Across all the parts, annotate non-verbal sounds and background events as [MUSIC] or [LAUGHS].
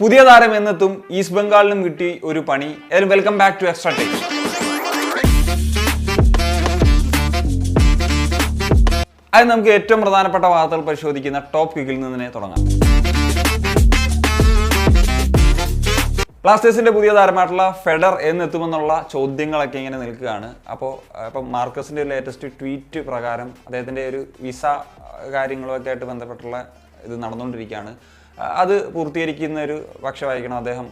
പുതിയ താരം എന്നെത്തും ഈസ്റ്റ് ബംഗാളിനും കിട്ടി ഒരു പണി. Welcome back to extra time അത് നമുക്ക് ഏറ്റവും പ്രധാനപ്പെട്ട വാർത്തകൾ പരിശോധിക്കുന്ന ടോപ്പ് കിക്കിൽ നിന്ന് തന്നെ തുടങ്ങാം. ബ്ലാസ്റ്റേഴ്സിന്റെ പുതിയ താരമായിട്ടുള്ള ഫെഡർ എന്നെത്തുമെന്നുള്ള ചോദ്യങ്ങളൊക്കെ ഇങ്ങനെ നിൽക്കുകയാണ്. അപ്പോൾ ഇപ്പം മാർക്കസിന്റെ ലേറ്റസ്റ്റ് ട്വീറ്റ് പ്രകാരം അദ്ദേഹത്തിന്റെ ഒരു വിസ കാര്യങ്ങളൊക്കെ ആയിട്ട് ബന്ധപ്പെട്ടുള്ള ഇത് നടന്നുകൊണ്ടിരിക്കുകയാണ്. അത് പൂർത്തീകരിക്കുന്ന ഒരു പക്ഷമായിരിക്കണം അദ്ദേഹം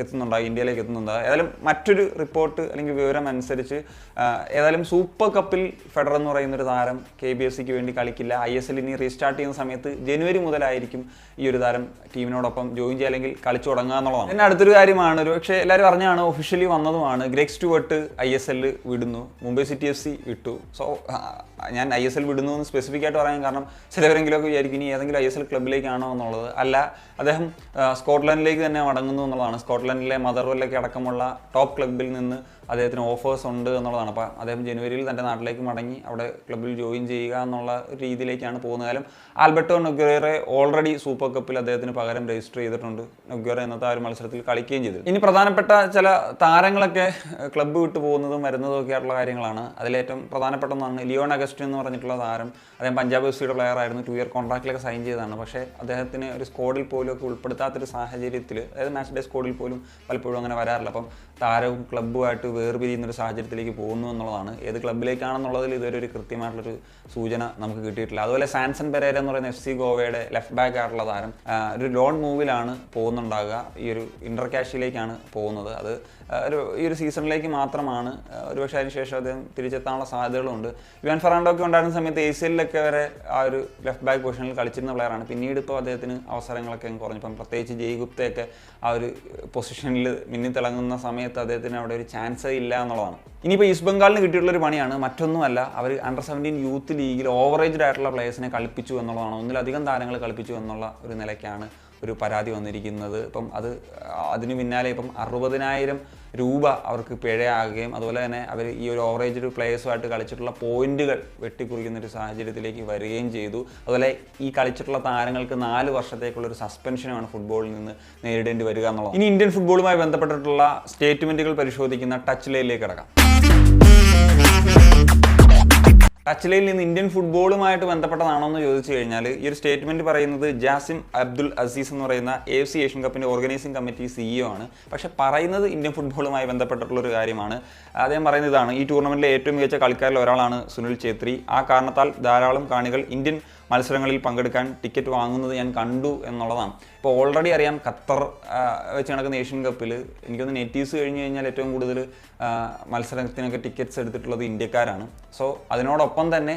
എത്തുന്നുണ്ടാകും ഇന്ത്യയിലേക്ക് എത്തുന്നുണ്ടാകും ഏതായാലും മറ്റൊരു റിപ്പോർട്ട് അല്ലെങ്കിൽ വിവരം അനുസരിച്ച് ഏതായാലും സൂപ്പർ കപ്പിൽ ഫെഡർ എന്ന് പറയുന്ന ഒരു താരം കെ ബി എസ് സിക്ക് വേണ്ടി കളിക്കില്ല. ഐ എസ് എൽ ഇനി റീസ്റ്റാർട്ട് ചെയ്യുന്ന സമയത്ത് ജനുവരി മുതലായിരിക്കും ഈ ഒരു താരം ടീമിനോടൊപ്പം ജോയിൻ ചെയ്യുക അല്ലെങ്കിൽ കളിച്ചു തുടങ്ങുക എന്നുള്ളതാണ്. പിന്നെ അടുത്തൊരു കാര്യമാണ് ഒരു പക്ഷേ എല്ലാവരും അറിഞ്ഞാണ് officially വന്നതുമാണ്. Greg Stewart I S L വിടുന്നു. മുംബൈ സിറ്റി എഫ് സി വിട്ടു. സോ ഞാൻ ഐ എസ് എൽ വിടുന്നു എന്ന് സ്പെസിഫിക് ആയിട്ട് പറയാൻ കാരണം ചിലവരെങ്കിലുമൊക്കെ വിചാരിക്കും ഇനി ഏതെങ്കിലും ഐ എസ് എൽ ക്ലബിലേക്കാണോ എന്നുള്ളത്. അല്ല അദ്ദേഹം സ്കോട്ട്ലൻഡിലേക്ക് തന്നെ മടങ്ങുന്നു എന്നുള്ളതാണ്. സ്കോട്ട്ലൻഡിലെ മദർവെല്ലൊക്കെ അടക്കമുള്ള ടോപ്പ് ക്ലബിൽ നിന്ന് അദ്ദേഹത്തിന് ഓഫേഴ്സ് ഉണ്ട് എന്നുള്ളതാണ്. അപ്പോൾ അദ്ദേഹം ജനുവരിയിൽ തന്റെ നാട്ടിലേക്ക് മടങ്ങി അവിടെ ക്ലബിൽ ജോയിൻ ചെയ്യുക എന്നുള്ള രീതിയിലേക്കാണ് പോകുന്നത്. കാലം ആൽബർട്ടോ നൊഗ്വേറെ ഓൾറെഡി സൂപ്പർ കപ്പിൽ അദ്ദേഹത്തിന് പകരം രജിസ്റ്റർ ചെയ്തിട്ടുണ്ട്. നൊഗ്വേറെ ഇന്നത്തെ ആ ഒരു മത്സരത്തിൽ കളിക്കുകയും ചെയ്തു ഇനി പ്രധാനപ്പെട്ട ചില താരങ്ങളൊക്കെ ക്ലബ്ബ് വിട്ടു പോകുന്നതും വരുന്നതും ഒക്കെ ആയിട്ടുള്ള കാര്യങ്ങളാണ്. അതിലേറ്റവും പ്രധാനപ്പെട്ട ഒന്നാണ് ലിയോൺ അഗസ്റ്റിൻ എന്ന് പറഞ്ഞിട്ടുള്ള താരം. അദ്ദേഹം പഞ്ചാബ് എഫ് പ്ലെയർ ആയിരുന്നു. ടു ഇയർ കോൺട്രാക്റ്റിലൊക്കെ സൈൻ ചെയ്തതാണ്. പക്ഷേ അദ്ദേഹത്തിന് ഒരു സ്കോഡിൽ പോലും ഒക്കെ ഉൾപ്പെടുത്താത്തൊരു സാഹചര്യത്തിൽ അതായത് മാച്ച് ഡേ സ്കോഡിൽ പോലും പലപ്പോഴും അങ്ങനെ വരാറില്ല. അപ്പം താരവും ക്ലബ്ബുമായിട്ട് വേർപിരിയുന്ന ഒരു സാഹചര്യത്തിലേക്ക് പോകുന്നു എന്നുള്ളതാണ്. ഏത് ക്ലബിലേക്കാണെന്നുള്ളതിൽ ഇതുവരെ ഒരു കൃത്യമായിട്ടുള്ളൊരു സൂചന നമുക്ക് കിട്ടിയിട്ടില്ല. അതുപോലെ സാൻസൺ പെരേര എന്ന് പറയുന്ന എഫ് സി ഗോവയുടെ ലെഫ്റ്റ് ബാക്ക് ആയിട്ടുള്ള താരം ഒരു ലോൺ മൂവിലാണ് പോകുന്നുണ്ടാകുക. ഈ ഒരു ഇന്റർ ക്യാഷിലേക്കാണ് പോകുന്നത്. അത് ഒരു ഈ ഒരു സീസണിലേക്ക് മാത്രമാണ് ഒരുപക്ഷെ അതിനുശേഷം അദ്ദേഹം തിരിച്ചെത്താനുള്ള സാധ്യതകളുണ്ട്. യുവാൻ ഫെറാണ്ടോ ഒക്കെ ഉണ്ടായിരുന്ന സമയത്ത് എല്ലിലൊക്കെ വരെ ആ ഒരു ലെഫ്റ്റ് ബാക്ക് പൊസിഷനിൽ കളിച്ചിരുന്ന പ്ലെയറാണ് പിന്നീട് ഇപ്പോൾ അദ്ദേഹത്തിന് അവസരങ്ങളൊക്കെ കുറഞ്ഞു. ഇപ്പം പ്രത്യേകിച്ച് ജയ് ഗുപ്തയൊക്കെ ആ ഒരു പൊസിഷനിൽ മിന്നിത്തിളങ്ങുന്ന സമയത്ത് അദ്ദേഹത്തിന് അവിടെ ഒരു ചാൻസ് ഇല്ല എന്നുള്ളതാണ്. ഇനിയിപ്പോൾ ഈസ്റ്റ് ബംഗാളിന് കിട്ടിയിട്ടുള്ള ഒരു പണിയാണ്. മറ്റൊന്നുമല്ല അവർ അണ്ടർ സെവന്റീൻ യൂത്ത് ലീഗിൽ ഓവറേജ്ഡ് ആയിട്ടുള്ള പ്ലേയേഴ്സിനെ കളിപ്പിച്ചു എന്നുള്ളതാണ്. ഒന്നിലധികം താരങ്ങൾ കളിപ്പിച്ചു എന്നുള്ള ഒരു നിലയ്ക്കാണ് ഒരു പരാതി വന്നിരിക്കുന്നത്. ഇപ്പം അത് അതിന് പിന്നാലെ ഇപ്പം അറുപതിനായിരം രൂപ അവർക്ക് പിഴയാകുകയും അതുപോലെ തന്നെ അവർ ഈ ഒരു ഓവറേജ് പ്ലേയേഴ്സുമായിട്ട് കളിച്ചിട്ടുള്ള പോയിന്റുകൾ വെട്ടിക്കുറിക്കുന്ന ഒരു സാഹചര്യത്തിലേക്ക് വരികയും ചെയ്തു. അതുപോലെ ഈ കളിച്ചിട്ടുള്ള താരങ്ങൾക്ക് നാല് വർഷത്തേക്കുള്ള ഒരു സസ്പെൻഷനുമാണ് ഫുട്ബോളിൽ നിന്ന് നേരിടേണ്ടി വരിക എന്നുള്ളത്. ഇനി ഇന്ത്യൻ ഫുട്ബോളുമായി ബന്ധപ്പെട്ടിട്ടുള്ള സ്റ്റേറ്റ്മെന്റുകൾ പരിശോധിക്കുന്ന ടച്ച് ലൈനിലേക്ക് കിടക്കാം. ടച്ച് ലൈനിൽ നിന്ന് ഇന്ത്യൻ ഫുട്ബോളുമായിട്ട് ബന്ധപ്പെട്ടതാണോ എന്ന് ചോദിച്ചു കഴിഞ്ഞാൽ ഈ ഒരു സ്റ്റേറ്റ്മെന്റ് പറയുന്നത് ജാസിം അബ്ദുൽ അസീസ് എന്ന് പറയുന്ന എ സി ഏഷ്യൻ കപ്പിന്റെ ഓർഗനൈസിംഗ് കമ്മിറ്റി സിഇഒ ആണ്. പക്ഷെ പറയുന്നത് ഇന്ത്യൻ ഫുട്ബോളുമായി ബന്ധപ്പെട്ടിട്ടുള്ള ഒരു കാര്യമാണ്. അദ്ദേഹം പറയുന്നത് ഇതാണ് ഈ ടൂർണമെന്റിലെ ഏറ്റവും മികച്ച കളിക്കാരിൽ ഒരാളാണ് സുനിൽ ഛേത്രി. ആ കാരണത്താൽ ധാരാളം കാണികൾ ഇന്ത്യൻ മത്സരങ്ങളിൽ പങ്കെടുക്കാൻ ടിക്കറ്റ് വാങ്ങുന്നത് ഞാൻ കണ്ടു എന്നുള്ളതാണ്. ഇപ്പോൾ ഓൾറെഡി അറിയാം ഖത്തർ വെച്ച് നടക്കുന്ന ഏഷ്യൻ കപ്പിൽ എനിക്കൊന്ന് നെറ്റീവ്സ് കഴിഞ്ഞ് കഴിഞ്ഞാൽ ഏറ്റവും കൂടുതൽ മത്സരത്തിനൊക്കെ ടിക്കറ്റ്സ് എടുത്തിട്ടുള്ളത് ഇന്ത്യക്കാരാണ്. സോ അതിനോടൊപ്പം തന്നെ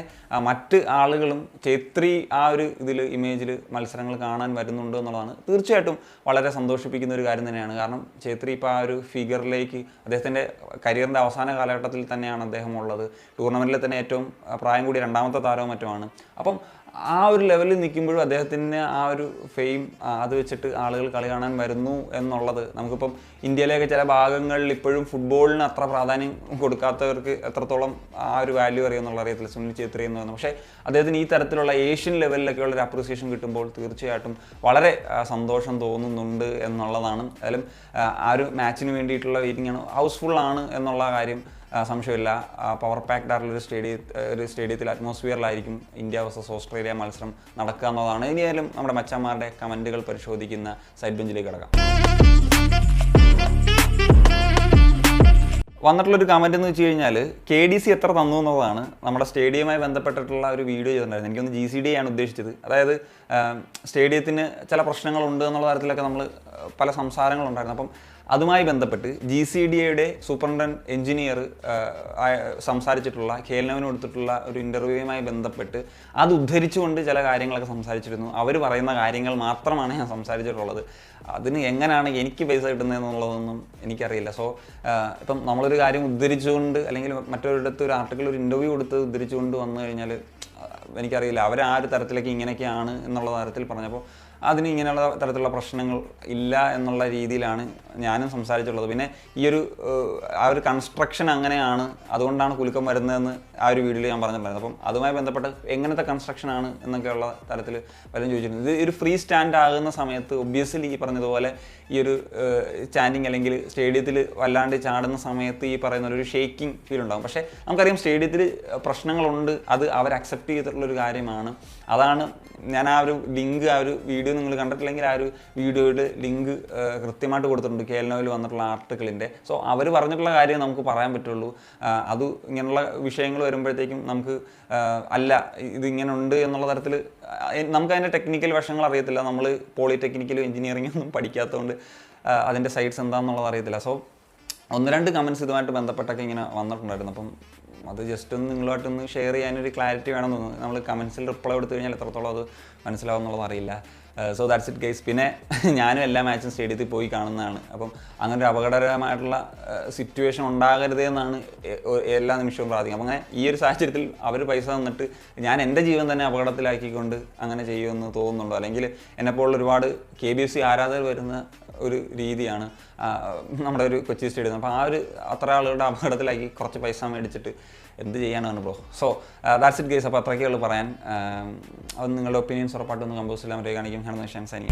മറ്റ് ആളുകളും ചേത്രി ആ ഒരു ഇതിൽ ഇമേജിൽ മത്സരങ്ങൾ കാണാൻ വരുന്നുണ്ട് എന്നുള്ളതാണ്. തീർച്ചയായിട്ടും വളരെ സന്തോഷിപ്പിക്കുന്ന ഒരു കാര്യം തന്നെയാണ്. കാരണം ചേത്രി ഇപ്പോൾ ആ ഒരു ഫിഗറിലേക്ക് അദ്ദേഹത്തിന്റെ കരിയറിന്റെ അവസാന കാലഘട്ടത്തിൽ തന്നെയാണ് അദ്ദേഹം ഉള്ളത്. ടൂർണമെന്റിൽ തന്നെ ഏറ്റവും പ്രായം കൂടി രണ്ടാമത്തെ താരവും മറ്റുമാണ്. അപ്പം ആ ഒരു ലെവലിൽ നിൽക്കുമ്പോഴും അദ്ദേഹത്തിന് ആ ഒരു ഫെയിം അത് വെച്ചിട്ട് ആളുകൾ കളി കാണാൻ വരുന്നു എന്നുള്ളത് നമുക്കിപ്പം ഇന്ത്യയിലെയൊക്കെ ചില ഭാഗങ്ങളിൽ ഇപ്പോഴും ഫുട്ബോളിന് അത്ര പ്രാധാന്യം കൊടുക്കാത്തവർക്ക് എത്രത്തോളം ആ ഒരു വാല്യൂ അറിയുമെന്നുള്ള അറിയത്തില്ല. സുനിൽ ഛേത്രി എന്ന് പറയുന്നത് പക്ഷേ അദ്ദേഹത്തിന് ഈ തരത്തിലുള്ള ഏഷ്യൻ ലെവലിലൊക്കെയുള്ള ഒരു അപ്രിസിയേഷൻ കിട്ടുമ്പോൾ തീർച്ചയായിട്ടും വളരെ സന്തോഷം തോന്നുന്നുണ്ട് എന്നുള്ളതാണ്. അതിലും ആ, ഒരു മാച്ചിന് വേണ്ടിയിട്ടുള്ള വെയിറ്റിംഗ് ആണ്. ഹൗസ്ഫുൾ ആണ് എന്നുള്ള കാര്യം സംശയമില്ല. പവർ പാക്ക് ആയിട്ടുള്ള ഒരു സ്റ്റേഡിയ ഒരു സ്റ്റേഡിയത്തിൽ അറ്റ്മോസ്ഫിയറിലായിരിക്കും ഇന്ത്യ വേഴ്സസ് ഓസ്ട്രേലിയ മത്സരം നടക്കുക എന്നതാണ് ഇനിയായാലും നമ്മുടെ മച്ചന്മാരുടെ കമന്റുകൾ പരിശോധിക്കുന്ന സൈഡ് ബെഞ്ചിലേക്ക് കിടക്കാം. വന്നിട്ടുള്ളൊരു കമന്റ് എന്ന് വെച്ച് കഴിഞ്ഞാൽ കെ ഡി സി എത്ര തന്നു എന്നുള്ളതാണ് നമ്മുടെ സ്റ്റേഡിയവുമായി ബന്ധപ്പെട്ടിട്ടുള്ള ഒരു വീഡിയോ ചെയ്തിട്ടുണ്ടായിരുന്നു എനിക്കൊന്ന് ജി സി ഡി ആണ് ഉദ്ദേശിച്ചത്. അതായത് സ്റ്റേഡിയത്തിന് ചില പ്രശ്നങ്ങളുണ്ട് എന്നുള്ള തരത്തിലൊക്കെ നമ്മൾ പല സംസാരങ്ങളുണ്ടായിരുന്നു. അപ്പം അതുമായി ബന്ധപ്പെട്ട് ജി സി ഡി എയുടെ സൂപ്രണ്ടന്റ് എഞ്ചിനീയർ സംസാരിച്ചിട്ടുള്ള ഖേൽനവിന് കൊടുത്തിട്ടുള്ള ഒരു ഇന്റർവ്യൂവുമായി ബന്ധപ്പെട്ട് അത് ഉദ്ധരിച്ചുകൊണ്ട് ചില കാര്യങ്ങളൊക്കെ സംസാരിച്ചിരുന്നു. അവർ പറയുന്ന കാര്യങ്ങൾ മാത്രമാണ് ഞാൻ സംസാരിച്ചിട്ടുള്ളത്. അതിന് എങ്ങനെയാണ് എനിക്ക് പൈസ കിട്ടുന്നതെന്നുള്ളതൊന്നും എനിക്കറിയില്ല. സോ ഇപ്പം നമ്മളൊരു കാര്യം ഉദ്ധരിച്ചുകൊണ്ട് അല്ലെങ്കിൽ മറ്റൊരിടത്ത് ഒരു ആർട്ടിക്കിൾ ഒരു ഇന്റർവ്യൂ കൊടുത്ത് ഉദ്ധരിച്ചുകൊണ്ട് വന്നു കഴിഞ്ഞാൽ എനിക്കറിയില്ല. അവർ ആ ഒരു തരത്തിലേക്ക് ഇങ്ങനെയൊക്കെയാണ് എന്നുള്ള തരത്തിൽ പറഞ്ഞപ്പോൾ അതിന് ഇങ്ങനെയുള്ള തരത്തിലുള്ള പ്രശ്നങ്ങൾ ഇല്ല എന്നുള്ള രീതിയിലാണ് ഞാനും സംസാരിച്ചുള്ളത് പിന്നെ ഈ ഒരു ആ ഒരു കൺസ്ട്രക്ഷൻ അങ്ങനെയാണ് അതുകൊണ്ടാണ് കുലുക്കം വരുന്നതെന്ന് ആ ഒരു വീഡിയോയിൽ ഞാൻ പറഞ്ഞിട്ടുണ്ടായിരുന്നു അപ്പം അതുമായി ബന്ധപ്പെട്ട് എങ്ങനത്തെ കൺസ്ട്രക്ഷൻ ആണ് എന്നൊക്കെയുള്ള തരത്തിൽ പലരും ചോദിച്ചിട്ടുണ്ട്. ഇത് ഒരു ഫ്രീ സ്റ്റാൻഡ് ആകുന്ന സമയത്ത് ഒബ്വിയസ്ലി ഈ പറഞ്ഞതുപോലെ ഈ ഒരു സ്റ്റാൻഡിങ് അല്ലെങ്കിൽ സ്റ്റേഡിയത്തിൽ വല്ലാണ്ട് ചാടുന്ന സമയത്ത് ഈ പറയുന്ന ഒരു ഷേക്കിംഗ് ഫീൽ ഉണ്ടാകും. പക്ഷേ നമുക്കറിയാം സ്റ്റേഡിയത്തിൽ പ്രശ്നങ്ങളുണ്ട് അത് അവർ അക്സെപ്റ്റ് ചെയ്തിട്ടുള്ള ഒരു കാര്യമാണ്. അതാണ് ഞാൻ ആ ഒരു ലിങ്ക് ആ ഒരു വീഡിയോ നിങ്ങൾ കണ്ടിട്ടില്ലെങ്കിൽ ആ ഒരു വീഡിയോയുടെ ലിങ്ക് കൃത്യമായിട്ട് കൊടുത്തിട്ടുണ്ട്. കെ വന്നിട്ടുള്ള ആർട്ടിക്കിളിന്റെ. സോ അവർ പറഞ്ഞിട്ടുള്ള കാര്യം നമുക്ക് പറയാൻ പറ്റുള്ളൂ. അത് ഇങ്ങനെയുള്ള വിഷയങ്ങൾ വരുമ്പോഴത്തേക്കും നമുക്ക് അല്ല ഇത് ഇങ്ങനെ ഉണ്ട് എന്നുള്ള തരത്തിൽ നമുക്ക് അതിന്റെ ടെക്നിക്കൽ വശങ്ങൾ അറിയത്തില്ല. നമ്മൾ പോളിടെക്നിക്കലും എഞ്ചിനീയറിംഗ് ഒന്നും പഠിക്കാത്തതുകൊണ്ട് അതിന്റെ സൈഡ്സ് എന്താണെന്നുള്ളത് അറിയത്തില്ല. സോ ഒന്ന് രണ്ട് കമൻസ് ഇതുമായിട്ട് ബന്ധപ്പെട്ടൊക്കെ ഇങ്ങനെ വന്നിട്ടുണ്ടായിരുന്നു. അപ്പം അത് ജസ്റ്റ് ഒന്ന് നിങ്ങളുമായിട്ടൊന്ന് ഷെയർ ചെയ്യാനൊരു ക്ലാരിറ്റി വേണമെന്ന് തോന്നുന്നു. നമ്മൾ കമൻസിൽ റിപ്ലൈ കൊടുത്തു കഴിഞ്ഞാൽ എത്രത്തോളം അത് മനസ്സിലാവും എന്നുള്ളത് അറിയില്ല. സോ ദാറ്റ്സ് ഇറ്റ് കേസ് പിന്നെ [LAUGHS] ഞാനും എല്ലാ മാച്ചും സ്റ്റേഡിയത്തിൽ പോയി കാണുന്നതാണ്. അപ്പം അങ്ങനെ ഒരു അപകടകരമായിട്ടുള്ള സിറ്റുവേഷൻ ഉണ്ടാകരുത് എന്നാണ് എല്ലാ നിമിഷവും പ്രാർത്ഥിക്കുക അപ്പം അങ്ങനെ ഈ ഒരു സാഹചര്യത്തിൽ അവർ പൈസ തന്നിട്ട് ഞാൻ എന്റെ ജീവൻ തന്നെ അപകടത്തിലാക്കിക്കൊണ്ട് അങ്ങനെ ചെയ്യുമെന്ന് തോന്നുന്നുണ്ടോ അല്ലെങ്കിൽ എന്നെപ്പോലുള്ള ഒരുപാട് കെ ബി എഫ് സി ആരാധകർ വരുന്ന ഒരു രീതിയാണ് നമ്മുടെ ഒരു കൊച്ചി സ്റ്റേഡിയം. അപ്പോൾ ആ ഒരു അത്ര ആളുകളുടെ അപകടത്തിലാക്കി കുറച്ച് പൈസ മേടിച്ചിട്ട് എന്ത് ചെയ്യാനാണ് bro? So that's it guys അപ്പോൾ അത്രയൊക്കെ ഉള്ളൂ പറയാൻ. അത് നിങ്ങളുടെ ഒപ്പീനിയൻസ് ഉറപ്പായിട്ടൊന്ന് കമ്പോസ് ചെയ്യാൻ പറ്റുക കാണിക്കും. ഹെർമേഷ് സാനിയ